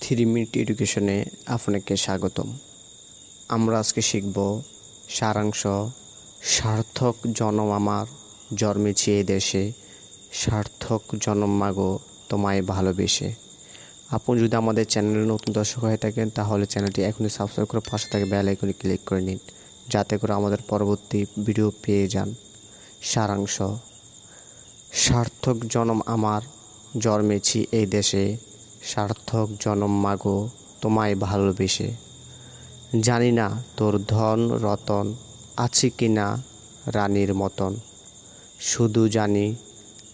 Three minute এডুকেশনে আপনাকে স্বাগতম। আমরা আজকে শিখব সারাংশ, সার্থক জনম আমার জন্মেছি এই দেশে, সার্থক জনম মাগো তোমায় ভালোবেসে। আপনি যদি আমাদের চ্যানেলে নতুন দর্শক হয়ে থাকেন, তাহলে চ্যানেলটি এখনই সাবস্ক্রাইব করে পাশে থাকে বেল আইকনে ক্লিক করে নিন, যাতে করে আমাদের পরবর্তী ভিডিও পেয়ে যান। সারাংশ, সার্থক জনম আমার জন্মেছি এই দেশে সার্থক জনম মাগো, তোমায় ভালোবেসে। জানি না তোর ধন রতন, আছে কি না রানীর মতন। শুধু জানি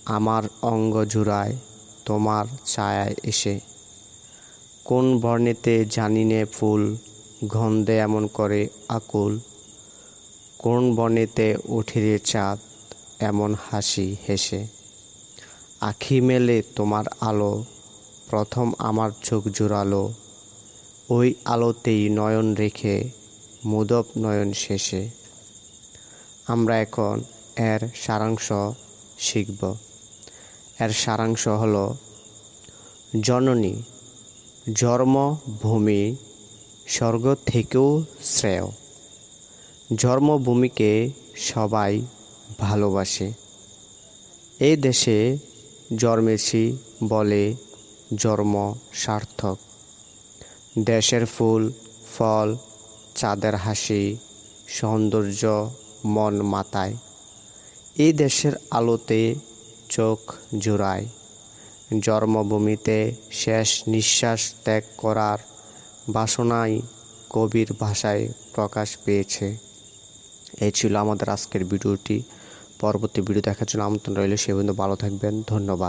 আমার অঙ্গ জুড়ায় তোমার ছায়ায় এসে। কোন বর্ণেতে জানি নে ফুল, গন্ধে এমন করে আকুল। কোন বনেতে উঠিরে চাঁদ, এমন হাসি হেসে। আখি মেলে তোমার আলো প্রথম আমার চোখ জোড়ালো ওই আলোতেই নয়ন রেখে, মুদব নয়ন শেষে। আমরা এখন এর সারাংশ শিখব। এর সারাংশ হলো জননী, জন্মভূমি, স্বর্গ থেকেও শ্রেয়। জন্মভূমিকে সবাই ভালোবাসে। এই দেশে জন্মেছি বলে জন্ম সার্থক। দেশের ফুল, ফল, চাঁদের হাসি, সৌন্দর্য মন মাতায়। এই দেশের আলোতে চোখ জোড়ায়। জন্মভূমিতে শেষ নিঃশ্বাস ত্যাগ করার বাসনাই কবির ভাষায় প্রকাশ পেয়েছে। এই ছিল আমাদের আজকের ভিডিওটি। পরবর্তী ভিডিও দেখার জন্য আমন্ত্রণ রইল। সে পর্যন্ত ভালো থাকবেন। ধন্যবাদ।